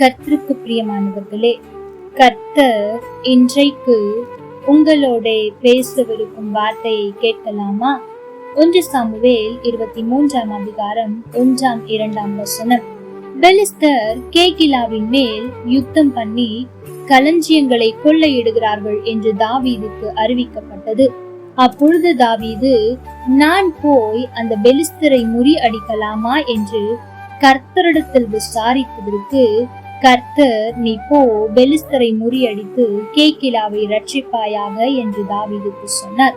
கர்த்தருக்கு பிரியமானவர்களே கர்த்தர் இன்றைக்கு உங்களோட பேசவிருக்கும் வார்த்தையை கேட்கலாமா? ஒன்று சாமுவேல் இருபத்தி மூன்றாம் அதிகாரம் ஒன்றாம் இரண்டாம் வசனம். பெலிஸ்தர் கேகிலாவின் மேல் யுத்தம் பண்ணி களஞ்சியங்களை கொள்ளையிடுகிறார்கள் என்று தாவீதுக்கு அறிவிக்கப்பட்டது. அப்பொழுது தாவீது நான் போய் அந்த பெலிஸ்தரை முறியடிக்கலாமா? என்று கர்த்தரிடத்தில் விசாரித்ததற்கு கர்த்தர் நீ போ பெலிஸ்தரை முறியடித்து கேக்கிலாவை ரட்சிப்பாயாக என்று தாவீதுக்கு சொன்னார்.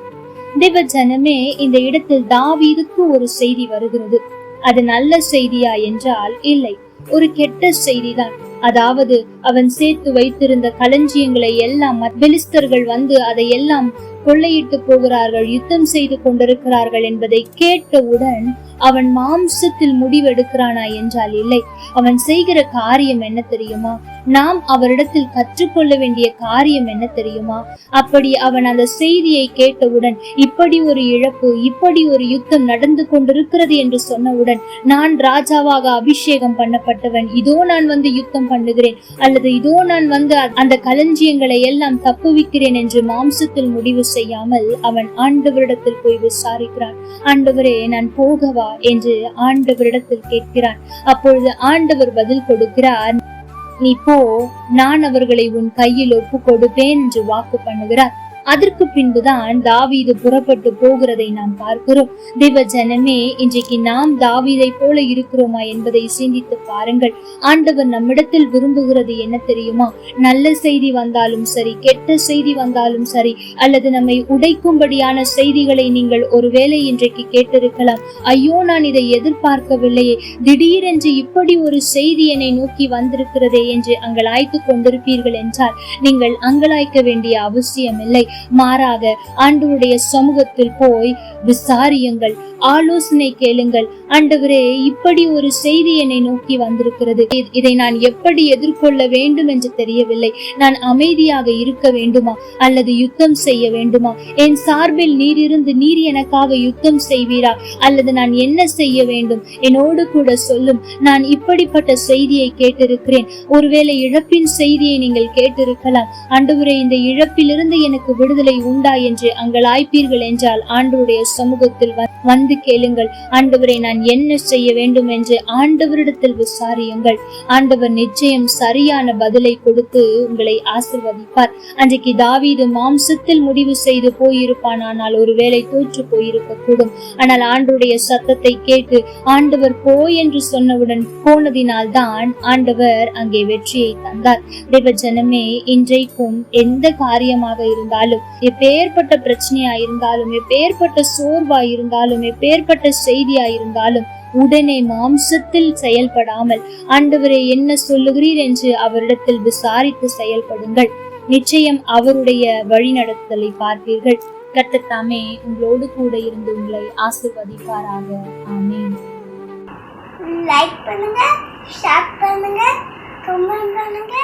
தேவ ஜனமே இந்த இடத்தில் தாவீதுக்கு ஒரு செய்தி வருகிறது. அது நல்ல செய்தியா என்றால் இல்லை. ஒரு கெட்ட செய்திதான். அதாவது அவன் சேர்த்து வைத்திருந்த களஞ்சியங்களை எல்லாம் பெலிஸ்தர்கள் வந்து அதை எல்லாம் கொள்ளையிட்டு போகிறார்கள் யுத்தம் செய்து கொண்டிருக்கிறார்கள் என்பதை கேட்டவுடன் அவன் மாம்சத்தில் முடிவெடுக்கிறானா என்றால் இல்லை. அவன் செய்கிற காரியம் என்ன தெரியுமா? நாம் அவரிடத்தில் கற்றுக்கொள்ள வேண்டிய காரியம் என்ன தெரியுமா? அப்படி அவன் அந்த செய்தியை கேட்டவுடன் இப்படி ஒரு இழப்பு இப்படி ஒரு யுத்தம் நடந்து கொண்டிருக்கிறது என்று சொன்னவுடன் நான் ராஜாவாக அபிஷேகம் பண்ணப்பட்டவன் இதோ நான் வந்து யுத்தம் பண்ணுகிறேன் அல்லது இதோ நான் வந்து அந்த களஞ்சியங்களை எல்லாம் தப்புவிக்கிறேன் என்று மாம்சத்தில் முடிவு செய்யாமல் அவன் ஆண்டவரிடத்தில் போய் விசாரிக்கிறான். ஆண்டவரே நான் போகவா? என்று ஆண்டவரிடத்தில் கேட்கிறான். அப்பொழுது ஆண்டவர் பதில் கொடுக்கிறார் நீ போ நான் அவர்களை உன் கையில் ஒப்பு கொடுப்பேன் என்று வாக்கு பண்ணுகிறார். அதற்கு பின்புதான் தாவீது புறப்பட்டு போகிறதை நாம் பார்க்கிறோம். தேவ ஜனமே இன்றைக்கு நாம் தாவீதை போல இருக்கிறோமா என்பதை சிந்தித்து பாருங்கள். ஆண்டவர் நம்மிடத்தில் விரும்புகிறது என்ன தெரியுமா? நல்ல செய்தி வந்தாலும் சரி கெட்ட செய்தி வந்தாலும் சரி அல்லது நம்மை உடைக்கும்படியான செய்திகளை நீங்கள் ஒருவேளை இன்றைக்கு கேட்டிருக்கலாம். ஐயோ நான் இதை எதிர்பார்க்கவில்லையே. திடீரென்று இப்படி ஒரு செய்தி என்னை நோக்கி வந்திருக்கிறதே என்று அங்கலாய்த்து கொண்டிருப்பீர்கள் என்றால் நீங்கள் அங்கலாய்க்க வேண்டிய அவசியம் இல்லை மாறாக ஆண்டவருடைய சமூகத்தில் போய் விசாரியுங்கள் ஆலோசனை கேளுங்கள். ஆண்டவரே இப்படி ஒரு செய்தி என்னை நோக்கி வந்திருக்கிறது. இதை நான் எப்படி எதிர்கொள்ள வேண்டும் என்று தெரியவில்லை. நான் அமைதியாக இருக்க வேண்டுமா? அல்லது யுத்தம் செய்ய வேண்டுமா? என் சார்பில் நீர் இருந்து நீர் எனக்காக யுத்தம் செய்வீரா? அல்லது நான் என்ன செய்ய வேண்டும்? என்னோடு கூட சொல்லும். நான் இப்படிப்பட்ட செய்தியை கேட்டிருக்கிறேன். ஒருவேளை இழப்பின் செய்தியை நீங்கள் கேட்டிருக்கலாம். ஆண்டவரே இந்த இழப்பிலிருந்து எனக்கு விடுதலை உண்டா என்று அங்கள் ஆய்ப்பீர்கள் என்றால் ஆண்டவருடைய சமூகத்தில் வந்து கேளுங்கள். ஆண்டவரை நான் என்ன செய்ய வேண்டும் என்று ஆண்டவரிடத்தில் விசாரியுங்கள். ஆண்டவர் நிச்சயம் சரியான பதிலை கொடுத்து உங்களை ஆசிர்வதிப்பார். அன்றைக்கு தாவீது மாம்சத்தில் முடிவு செய்து போயிருப்பான். ஆனால் ஒருவேளை தோற்று போயிருக்க கூடும் ஆனால் ஆண்டவருடைய சத்தத்தை கேட்டு ஆண்டவர் போ என்று சொன்னவுடன் போனதினால் தான் ஆண்டவர் அங்கே வெற்றியை தந்தார். தேவ ஜனமே இன்றைக்கும் எந்த காரியமாக இருந்தாலும் எப்பேற்பட்ட பிரச்சனையா இருந்தாலும் எப்பேற்பட்ட சோர்வா இருந்தாலும் எப்பேற்பட்ட செய்தியா இருந்தாலும் உடனே மாம்சத்தில் செயல்படாமல் ஆண்டவரை என்ன சொல்லுகிறீர்? என்று அவரிடத்தில் விசாரித்து செயல்படுங்கள். நிச்சயம் அவருடைய வழிநடத்தலை பார்ப்பீர்கள். கத்தத்தாமே உங்களோடு கூட இருந்து உங்களை ஆசிர்வதிப்பாராக. ஆமேன். லைக் பண்ணுங்க ஷேர் பண்ணுங்க கமெண்ட் பண்ணுங்க.